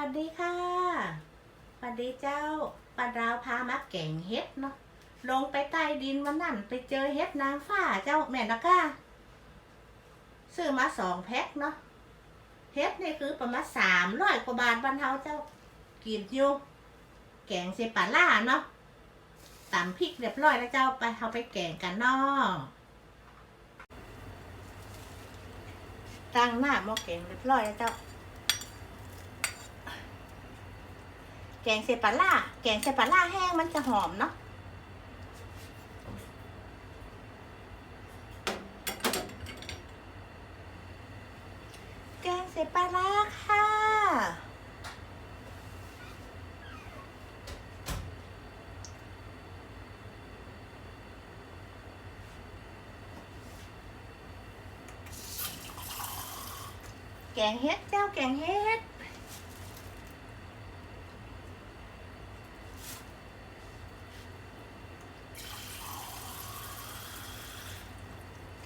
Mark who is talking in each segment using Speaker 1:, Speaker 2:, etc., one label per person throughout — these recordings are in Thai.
Speaker 1: วัสดีค่ะสวัสดีเจ้าปลาดาวพามาแก่งเฮ็ดเนาะลงไปใต้ดินวันนั้นไปเจอเฮ็ดนางฟ้าเจ้าแม่นะก้าซื้อมาสองแพ็คเนาะเฮ็ดนี่คือประมาณสามร้อยกว่าบาทบ้านเฮาเจ้ากินอยู่แกงเซปาล่าเนาะตำพริกเรียบร้อยแล้วเจ้าไปเฮาไปแกงกันเนาะตั้งหน้าหม้อแกงเรียบร้อยแล้วเจ้า แกงเซปาล่า แกงเซปาล่าแห้งมันจะหอมเนาะแกงเซปาล่าค่ะ แกงเฮ็ดเจ้าแกงเฮ็ด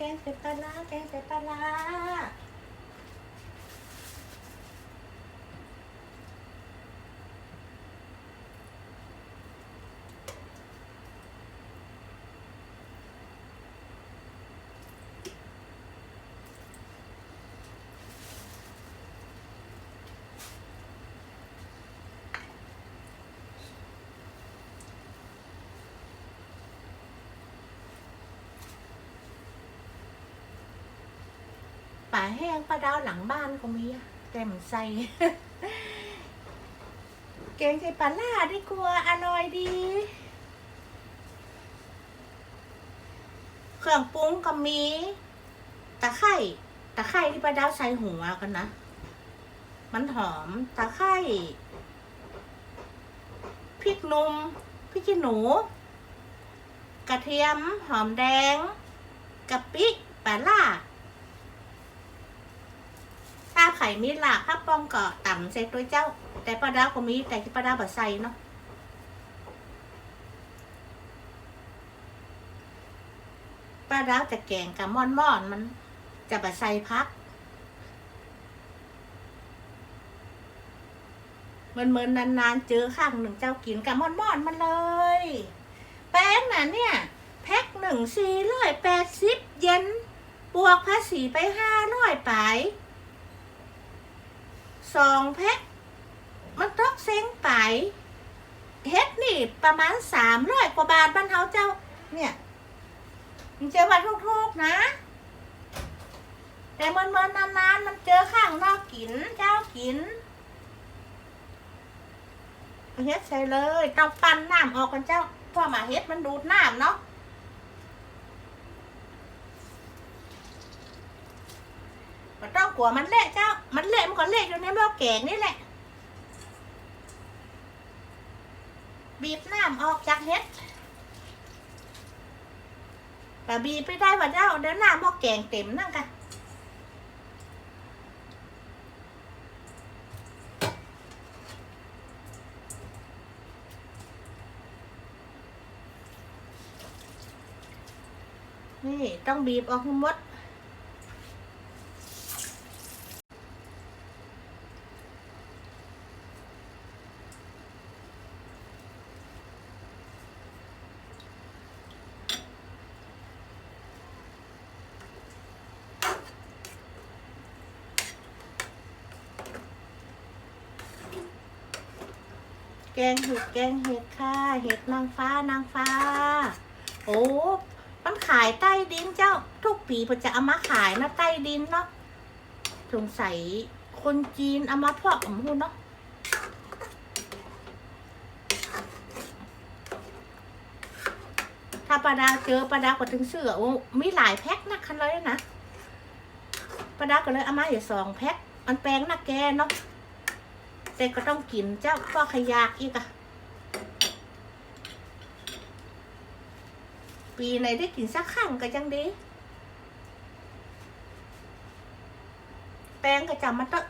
Speaker 1: แกงเป็ดปลาร้าแกงเป็ดปลาร้า ป่าแห้งปลาดาวหลังบ้านก็มีอะแจ่มใสแกงใส่ปลาล่าดีกว่าอร่อยดี เครื่องปรุงก็มีตะไคร่ตะไคร่ที่ปลาดาวใส่หัวกันนะ มันหอมตะไคร่พริกนุ่มพริกขี้หนู กระเทียมหอมแดงกะปิปลาล่า ถ้าไข่ มีหลากถ้าป้องก็ต่ำใส่ตัวเจ้า แต่ปลาดาวก็มีแต่ที่ปลาดาวแบบใส่เนาะปลาดาวจะแกงกับม่อนม่อนมันจะแบบใส่พักมินเมินนานๆเจอข้างหนึ่งเจ้ากินกับม่อนม่อนมันเลย แป้งน่ะเนี่ย แพ็คหนึ่งสี่ร้อยแปดสิบเยนบวกภาษีไปห้าร้อยไป สองแพ็คมันตกเซ้งไปเฮ็ดนี่ประมาณสามร้อยกว่าบาทบ้านเฮาเจ้า เนี่ยมันเจอวันทุกๆนะ แต่เมื่อเมื่อนานๆมันเจอข้างนอกกิน เจ้ากินเฮ็ดใส่เลยต้องปั้นน้ำออกกันเจ้าเพราะหมาเฮ็ดมันดูดน้ำเนาะ มันต้องกลัวมันเละเจ้า มันเละมันก็เละอยู่ในหม้อแกงนี่แหละ บีบน้ำออกจากเห็ดแต่บีบไปได้ว่าเจ้าเดี๋ยวน้ำหม้อแกงเต็มนั่งกันนี่ต้องบีบออกให้หมด แกงเห็ดแกงเห็ดค่ะ เห็ดนางฟ้านางฟ้า โอ้มันขายใต้ดินเจ้า ทุกปีมันจะเอามาขายนะใต้ดินเนาะสงสัยคนจีนเอามาเพาะผมพูดเนาะถ้าปลาดาวเจอปลาดาวก็ถึงเสือโอ้มีหลายแพ็คนะคันเลยนะปลาดาวก็เลยเอามาอยู่สองแพ็คมันแปลงน้าแกเนาะ แต่ก็ต้องกินเจ้าก็ขยากอีกอะปีไหนได้กินสักครั้งก็ยังดี แป้งก็จำมาเตอ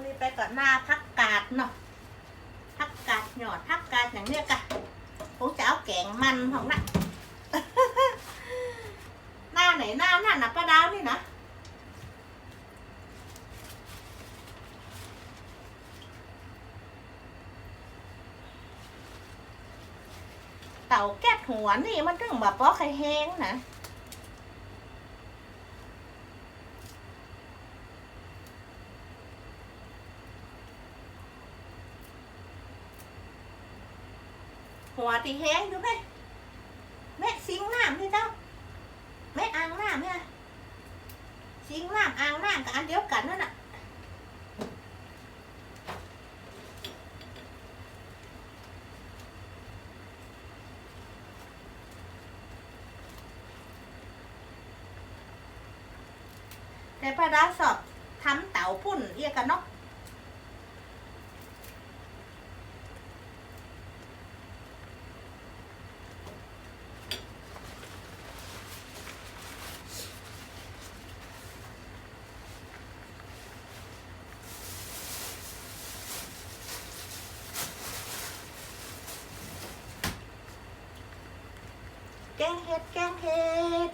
Speaker 1: ะไปก่อนหน้าพักกาดเนาะพักกาดหยอดพักกาดอย่างเนี้ยกะผมจะเอาแกงมันของน่ะหน้าไหนหน้าหนั่นนะป้าดาวนี่นะเต่าแก๊สหัวนี่มันถึงแบบว่าไข่แห้งนะ หัวตีแห้งดูไหมแม่ซิงน้ำนี่เจ้าแม่อ่างน้ำเนี่ยซิงน้ำอ่างน้ำกับอันเดียวกันนั่นน่ะแต่ป้าดาสอบทำเต่าปุ่นเอียกันเนาะ แกงเห็ดแกงเห็ด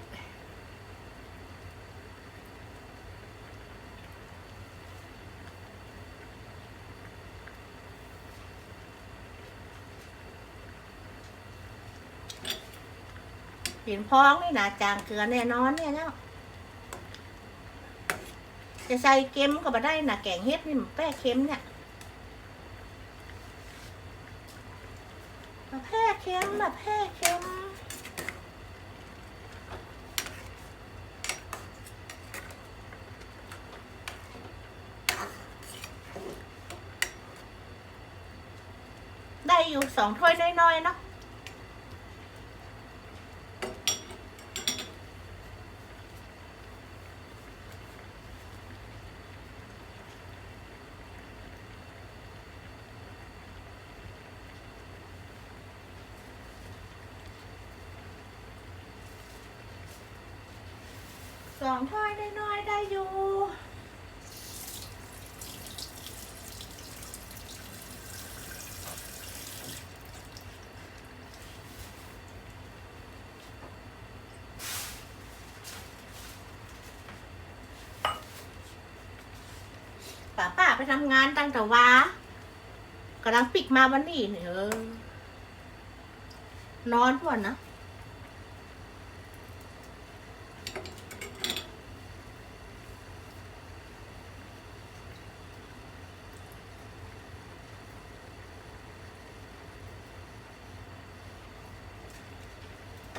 Speaker 1: เห็นพ้องนี่นะจางเกลือแน่นอนเนี่ยเนาะจะใส่เค็มก็มาได้นะแกงเห็ดนี่มันแป้เค็มเนี่ยมาแพ้เค็มมาแพ้เค็ม อยู่สองถ้วยน้อยๆเนาะสองถ้วยน้อยๆได้อยู่ ป้าป้าไป ทำงานตั้งแต่ว่ากำลังปิกมาวันนี้เนี่ยเออนอนพวนนะ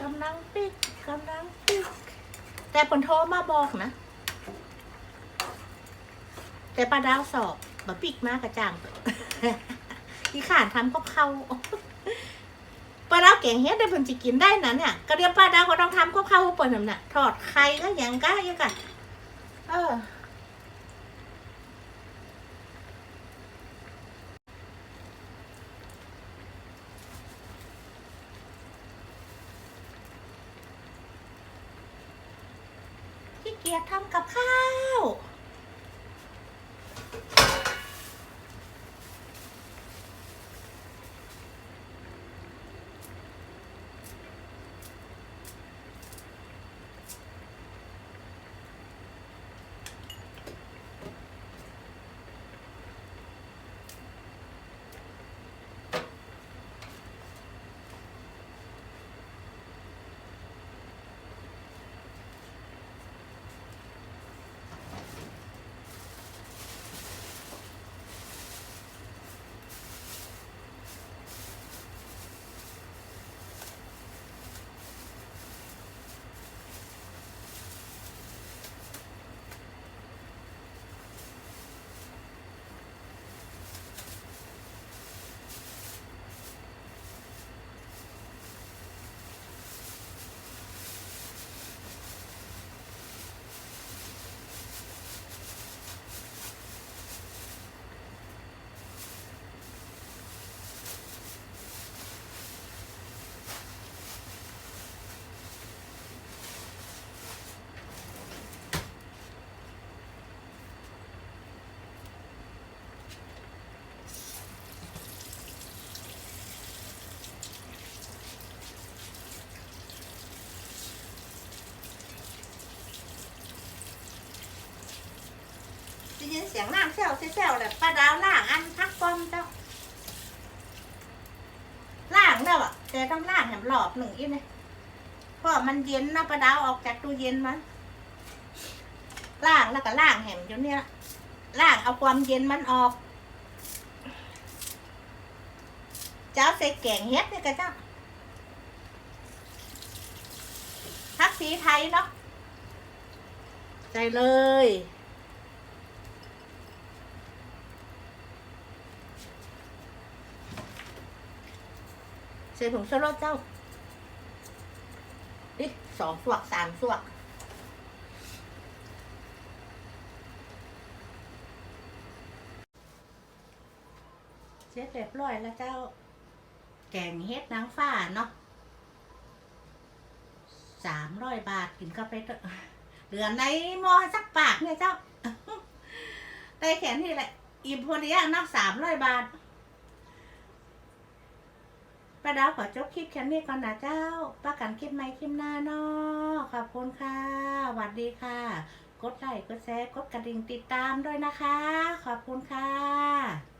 Speaker 1: กำลังปิกกำลังปิกแต่ผลโทรมาบอกนะ แต่ปลาดาวสอบบะปิกมากกระจ่างที่ขานทำกับเขาปลาดาวเก่งเฮ็ดได้เพิ่นสิกินได้นะเนี่ยกระเดียมปลาดาวก็ต้องทำกับเขาวเปิดน่ะทอดไข่ก็ยังก็ยังกันเออเกียจทำกับข้าว ก เสียงน้ำเซลเซลเลยป้าดาวล่างอันพักป้อมเจ้าล่างแล้วอะแกต้องล่างแถมหลอบหนึ่งอีกเลยเพราะมันเย็นนะป้าดาวออกจากตู้เย็นมันล่างแล้วก็ล่างแหมอยู่เนี่ยล่างเอาความเย็นมันออก เจ้าใส่แกงเฮ็ดเนี่ยกันเจ้าทักสีไทยเนาะใส่เลย ใส่ผงชูรสเจ้าดิสองสวกสามสวกเสร็จเรียบร้อยแล้วเจ้า แกงเฮ็ดนางฟ้าเนาะสามร้อยบาทกินก็ไปเหลือในหม้อสักปากเนี่ยเจ้าได้แขนที่แหละ อิ่มพอดีนาะสามร้อยบาท ป้าดาวขอจบคลิปแค่นี้ก่อนนะเจ้าป้ากันคลิปใหม่คลิปหน้าเนาะขอบคุณค่ะสวัสดีค่ะ กดไลค์กดแชร์กดกระดิ่งติดตามด้วยนะคะ ขอบคุณค่ะ